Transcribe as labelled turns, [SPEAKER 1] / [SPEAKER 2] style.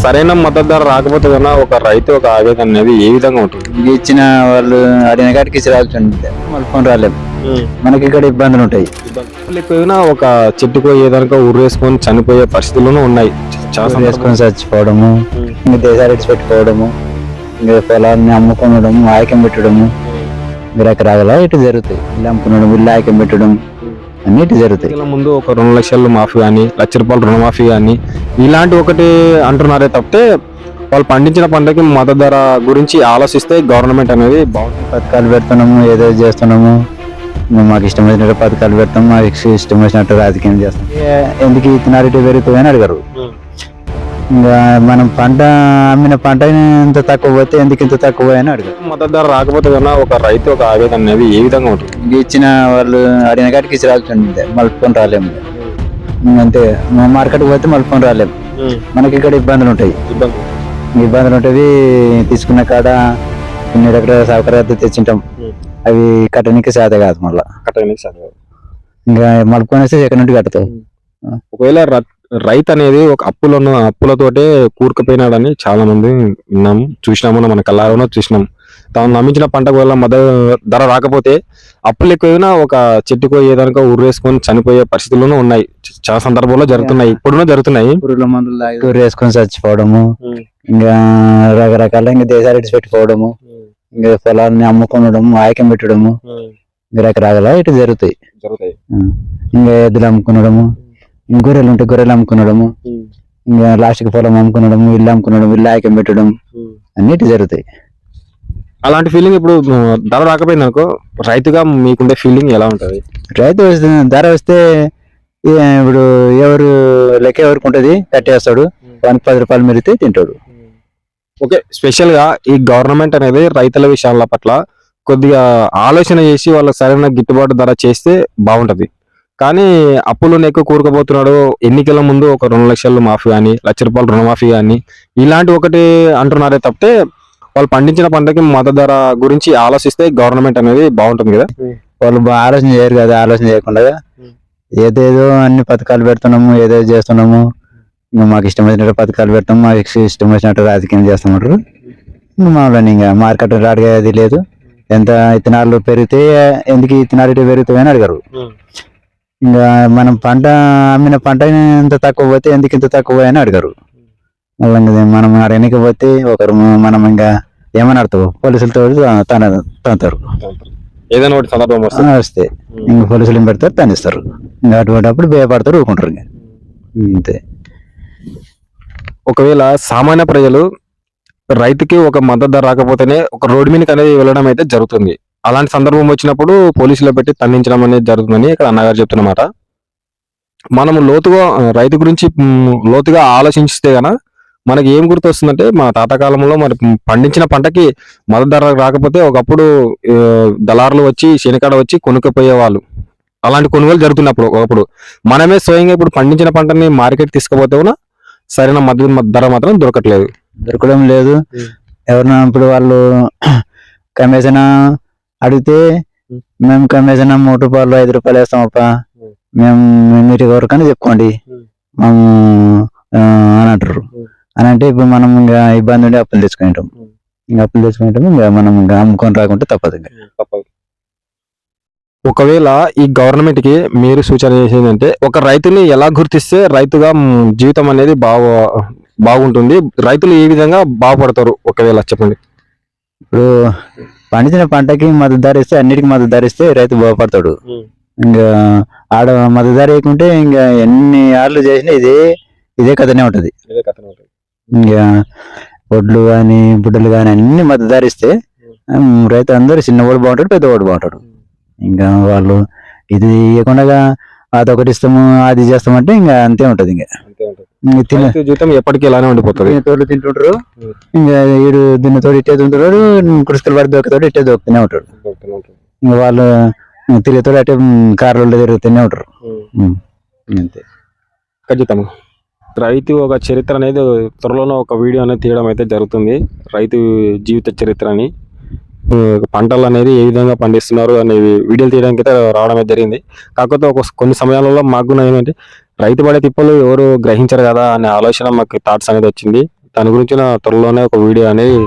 [SPEAKER 1] సరైన మద్దతు ధర రాకపోతే కన్నా ఒక రైతు ఒక ఆవేదన అనేది ఏ విధంగా ఉంటుంది?
[SPEAKER 2] ఇచ్చిన వాళ్ళు అడిగిన కాడికి ఇచ్చి రాల్సింది మళ్ళీ ఫోన్ రాలేము మనకి ఇక్కడ ఇబ్బందులు ఉంటాయి.
[SPEAKER 1] లేకపోయినా ఒక చెట్టుకు ఏదైనా ఉరేసుకొని చనిపోయే పరిస్థితులను ఉన్నాయి. చాలా.
[SPEAKER 2] వేసుకొని చచ్చిపోవడము ఇంకా దేశాలు ఇడిచి పెట్టుకోవడము ఇంకా పొలాన్ని అమ్ముకోవడము ఆయకం పెట్టడము. ఇంకా రకరకాల ఇటు జరుగుతాయి. ఇల్లు అమ్ముకునడం ఇల్లు ఆయకం పెట్టడం. అన్ని ఇటు జరుగుతాయి
[SPEAKER 1] ముందు ఒక రెండు లక్షల మాఫీ కానీ లక్ష రూపాయలు రుణమాఫీ కానీ ఇలాంటి ఒకటి అంటున్నారే తప్పితే వాళ్ళు పండించిన పంటకి మద్దతు ధర గురించి ఆలోచిస్తే గవర్నమెంట్ అనేది బాగుంటుంది.
[SPEAKER 2] పథకాలు పెడుతున్నాము ఏదో చేస్తున్నాము. ఇంకా మాకు ఇష్టం వచ్చినట్టు పథకాలు పెడతాం మాకు ఇష్టం వచ్చినట్టు రాజకీయం చేస్తాం. ఎందుకు ఇతనాలు ఇటు పెరుగుతాయని అడిగారు. మనం పంట అమ్మిన పంట ఇంత తక్కువ పోతే ఎందుకు ఇంత తక్కువ అని అడిగారు.
[SPEAKER 1] మద్దతు ధర రాకపోతే కన్నా ఒక రైతు ఒక ఆవేదన అనేది ఏ విధంగా ఉంటుంది?
[SPEAKER 2] ఇచ్చిన వాళ్ళు అడిగిన కాడికి ఇచ్చి రాల్సిందే మలుపుకొని రాలేము. అంతే మా మార్కెట్కి పోతే మలుపుకొని రాలేము. మనకి ఇక్కడ ఇబ్బందులు ఉంటాయి.
[SPEAKER 1] ఇబ్బంది.
[SPEAKER 2] ఇబ్బందులు ఉంటాయి తీసుకున్న కాడ కొన్ని రకాల సౌకర్యాలు తెచ్చింటాం. అవి కట్టడానికి సాధ కాదు మళ్ళా.
[SPEAKER 1] కట్టడానికి కాదు.
[SPEAKER 2] ఇంకా మలుపుకొని వస్తే ఎక్కడి నుండి కడతావు
[SPEAKER 1] ఒకవేళ రైతు అనేది ఒక అప్పులను అప్పులతోటే కూరుకుపోయినాడని చాలా మంది విన్నాం చూసినాము మన కళ్ళారోనో చూసినాం. తాను నమ్మించిన పంటకు వల్ల మద్దతు ధర రాకపోతే అప్పులు ఎక్కువైనా ఒక చెట్టుకో ఏదైనా ఉరేసుకొని చనిపోయే పరిస్థితులను ఉన్నాయి. చాలా సందర్భాల్లో జరుగుతున్నాయి. ఇప్పుడునే జరుగుతున్నాయి.
[SPEAKER 2] వేసుకొని చచ్చిపోవడము. ఇంకా రకరకాల ఇంకా దేశాలు ఇడిచి పెట్టుకోవడము ఇంకా పొలాన్ని అమ్ముకోవడము ఆయకం పెట్టడము. ఇంకా రకరకాల ఇటు జరుగుతాయి.
[SPEAKER 1] జరుగుతాయి.
[SPEAKER 2] ఇంకా ఎద్దులు అమ్ముకునడము. గొర్రెలు ఉంటే గొర్రెలు అమ్ముకునడము. ఇంకా లాస్ట్కి పొలం అమ్ముకునడము ఇల్లు అమ్ముకునడం ఇల్లు ఆయకం పెట్టడం అన్నిటి జరుగుతాయి.
[SPEAKER 1] అలాంటి ఫీలింగ్ ఇప్పుడు ధర రాకపోయింది అనుకో రైతుగా మీకుండే ఫీలింగ్ ఎలా ఉంటది?
[SPEAKER 2] రైతు వస్తే ధర వస్తే ఇప్పుడు ఎవరు లెక్క ఎవరికి ఉంటది కట్టేస్తాడు. వానికి పది రూపాయలు మెరిగితే తింటాడు.
[SPEAKER 1] ఓకే స్పెషల్గా ఈ గవర్నమెంట్ అనేది రైతుల విషయాల పట్ల కొద్దిగా ఆలోచన చేసి వాళ్ళకి సరైన గిట్టుబాటు ధర చేస్తే బాగుంటది. కానీ అప్పులు ఎక్కువ కూరుకుపోతున్నాడు. ఎన్నికల ముందు ఒక రెండు లక్షలు మాఫీ కానీ లక్ష రూపాయలు రుణమాఫీ కానీ ఇలాంటి ఒకటి అంటున్నారే తప్పితే వాళ్ళు పండించిన పంటకి మద్దతు ధర గురించి ఆలోచిస్తే గవర్నమెంట్ అనేది బాగుంటుంది కదా.
[SPEAKER 2] వాళ్ళు ఆలోచన చేయరు కదా ఆలోచన చేయకుండా. ఏదేదో అన్ని పథకాలు పెడుతున్నాము ఏదో చేస్తున్నాము. మాకు ఇష్టం వచ్చినట్టు పథకాలు పెడతాము మాకు ఇష్ట- వచ్చినట్టు రాజకీయం చేస్తామంటారు మామూలు ఇంకా మార్కెట్ రాడిగేది లేదు. ఎంత ఇత్తనాలు పెరిగితే ఎందుకు ఇత్తనాలు పెరుగుతాయని అడిగారు. ఇంకా మనం పంట అమ్మిన పంట ఇంత తక్కువ పోతే ఎందుకు ఇంత తక్కువ అని అడిగారు. మనం అడగనికి పోతే ఒకరు మనం ఇంకా ఏమని అడతావు పోలీసులతో తన తంతారు
[SPEAKER 1] ఏదైనా ఒకటి సందర్భం వస్తుంది
[SPEAKER 2] వస్తే. ఇంకా పోలీసులు ఏం పెడతారు? తనిస్తారు ఇంకా అటువంటి అప్పుడు భయపడతారు ఊరుకుంటారు ఇంకా. అంతే.
[SPEAKER 1] ఒకవేళ సామాన్య ప్రజలు రైతుకి ఒక మద్దతు ధర రాకపోతేనే ఒక రోడ్డు మీదకి అనేది వెళ్ళడం అయితే జరుగుతుంది. అలాంటి సందర్భం వచ్చినప్పుడు పోలీసులు పెట్టి తన్నించడం అనేది జరుగుతుందని ఇక్కడ అన్నగారు చెప్తున్నమాట. మనం లోతుగా రైతు గురించి లోతుగా ఆలోచిస్తే గన మనకి ఏం గుర్తొస్తుందంటే మా తాత కాలంలో మరి పండించిన పంటకి మద్దతు ధర రాకపోతే ఒకప్పుడు దళారులు వచ్చి శనికాడ వచ్చి కొనుక్కపోయే వాళ్ళు అలాంటి కొనుగోలు జరుగుతున్నప్పుడు ఒకప్పుడు. మనమే స్వయంగా ఇప్పుడు పండించిన పంటని మార్కెట్ తీసుకుపోతే కూడా సరైన మద్దతు ధర మాత్రం దొరకట్లేదు.
[SPEAKER 2] దొరకడం లేదు. ఇప్పుడు వాళ్ళు కమిషన్ అడిగితే. మేము కమిషన్ మూడు రూపాయలు ఐదు రూపాయలు వేస్తామప్ప
[SPEAKER 1] ఉం.
[SPEAKER 2] మేము మీరు ఎవరికైనా చెప్పుకోండి. మేము అని అంటారు. అని అంటే ఇప్పుడు మనం ఇంకా ఇబ్బంది ఉండి అప్పులు తెచ్చుకుంటాం. ఇంకా అప్పులు తెచ్చుకుంటాం ఇంకా మనం ఇంకా అమ్ముకొని రాకుంటే తప్పదు
[SPEAKER 1] ఒకవేళ ఈ గవర్నమెంట్కి మీరు సూచన చేసేదంటే ఒక రైతుని ఎలా గుర్తిస్తే రైతుగా జీవితం అనేది బాగా బాగుంటుంది రైతులు ఏ విధంగా బాగుపడతారు ఒకవేళ చెప్పండి
[SPEAKER 2] ఇప్పుడు పండించిన పంటకి మద్దతు ధర ఇస్తే అన్నిటికీ మద్దతు ధర ఇస్తే రైతు బాగుపడతాడు. ఇంకా ఆడ మద్దతు ధర వేయకుంటే ఇంకా ఎన్ని ఆర్లు చేసినా ఇదే ఇదే కథనే ఉంటది. ఇంకా వడ్లు కానీ బుడ్డలు కానీ అన్ని మద్దతు ధర ఇస్తే రైతు అందరూ చిన్నవాడు బాగుంటాడు పెద్దవాడు బాగుంటాడు. ఇంకా వాళ్ళు ఇది ఇవ్వకుండా అదొకటి ఇస్తాము అది చేస్తామంటే ఇంకా అంతే ఉంటది ఇంకా.
[SPEAKER 1] జీవితం ఎప్పటికీ ఇలానే ఉండిపోతుంది.
[SPEAKER 2] తోడు తింటుంటారు. ఇంకా వీడు దీనితోడు ఇట్టే తింటున్నాడు కురుసుకలు పడి దొక్కుతాడు ఇట్టే దొక్కుతూనే ఉంటాడు. ఇంకా వాళ్ళు తిరుగుతాడు అట్టే కార్లలో తిరుగుతూనే ఉంటారు. అంతే.
[SPEAKER 1] ఖచ్చితంగా రైతు ఒక చరిత్ర అనేది త్వరలోనే ఒక వీడియో అనేది తీయడం అయితే జరుగుతుంది. రైతు జీవిత చరిత్ర అని పంటలు అనేది ఏ విధంగా పండిస్తున్నారు అనేది వీడియోలు తీయడానికి అయితే రావడం అయితే జరిగింది. కాకపోతే ఒక కొన్ని సమయాలలో మాకు ఏంటంటే రైతు పడే తిప్పలు ఎవరు గ్రహించరు కదా అనే ఆలోచన మాకు థాట్స్ అనేది వచ్చింది. దాని గురించి నా త్వరలోనే ఒక వీడియో అనేది